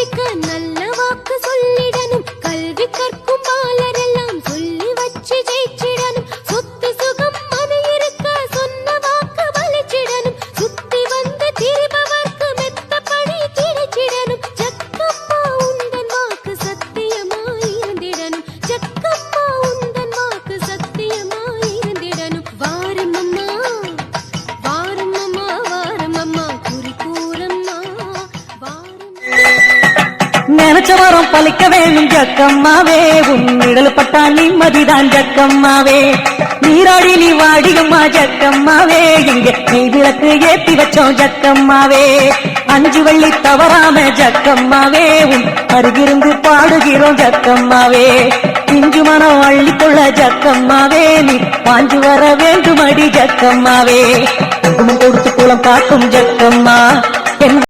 ¡Suscríbete al canal! நினைச்ச பச்சைமரம் பழிக்க வேணும் ஜக்கம்மாவே. உன் நிழல் பட்டா நிம்மதிதான் ஜக்கம்மாவே. நீராடி நீ வாடியம்மா ஜக்கம்மாவே. இங்க நீ விளக்கு ஏத்தி வச்சோம் ஜக்கம்மாவே. அஞ்சு வள்ளி தவறாம ஜக்கம்மாவே. உன் அருகிருந்து பாடுகிறோம் ஜக்கம்மாவே. இஞ்சு மனம் அள்ளிக்கொள்ள ஜக்கம்மாவே. நீ பாஞ்சு வர வேண்டும் அடி ஜக்கம்மாவே. குங்குமம் கொடுத்து குளம் காக்கும் ஜக்கம்மா.